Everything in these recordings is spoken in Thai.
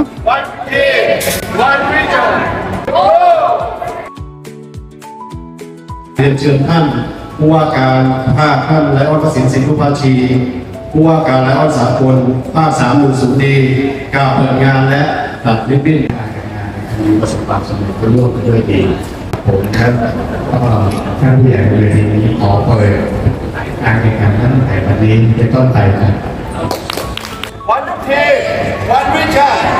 One team, one vision. เรียนเชิญท่านผู้ว่าการภาคท่านไลออนประสิทธิ์สินทุพาชีผู้ว่าการไลออนสากลภาคสามหนึ่งศูนย์ดีกล่าวเปิดงานและตัดริบบิ้นงานมีประสบความสำเร็จรุ่ร่วมกันด้วยดีผมครับท่านผู้ใหญ่ในเวทีนี้ขอเปิดการแข่งขันตั้งแต่วันนี้เป็นต้นไปครับ One team, one vision. Go.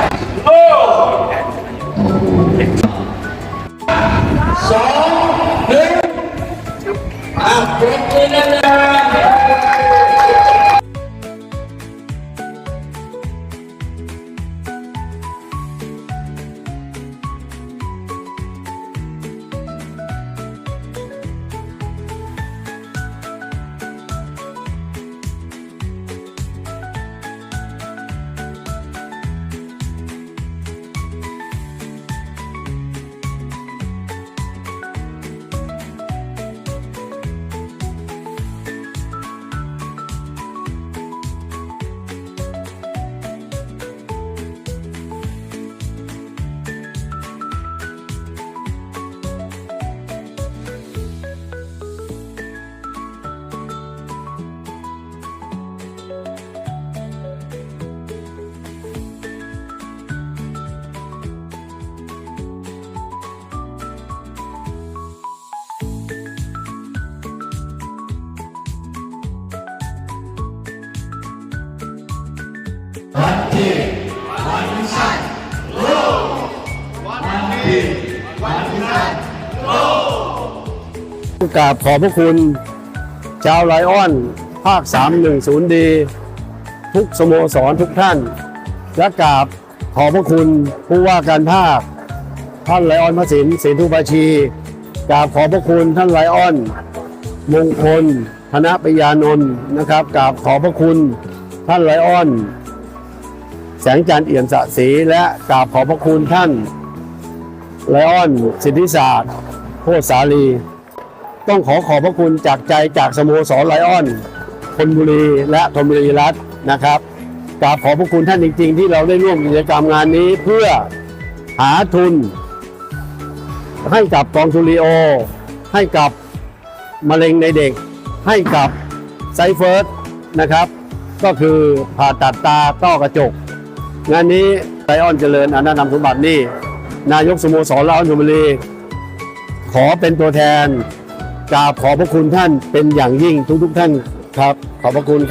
อ่ กราบขอบพระคุณ ชาวไลออน ภาค 310 ดี ทุกสโมสรทุกท่าน และกราบขอบพระคุณผู้ว่าการภาค ท่านไลออนพระสินศิลทุบาชีกราบขอบพระคุณท่านไลออน มงคลธนปยานนท์นะครับกราบขอบพระคุณท่านไลออน แสงจันทร์เอี่ยมสะศรีและกราบขอพระคุณท่านไลออนสิทธิศาสตร์โพธสาลี ต้องขอขอบพระคุณจากใจจากสโมสรไลออนธนบุรีและธนบุรีรัฐนะครับกราบขอพระคุณท่านจริง ๆ ที่เราได้ร่วมกิจกรรมงานนี้เพื่อหาทุน ให้กับกองทุนลีโอ ให้กับมะเร็งในเด็ก ให้กับไซเฟิร์สนะครับ ก็คือผ่าตัดตาต้อกระจก งานนี้ไตออนเจริญอนันต์สมบัตินี่นายกสโมสรลออนธนบุรีขอเป็นตัวแทนกราบขอบพระคุณท่านเป็นอย่างยิ่งทุกๆท่านครับ ขอบพระคุณครับ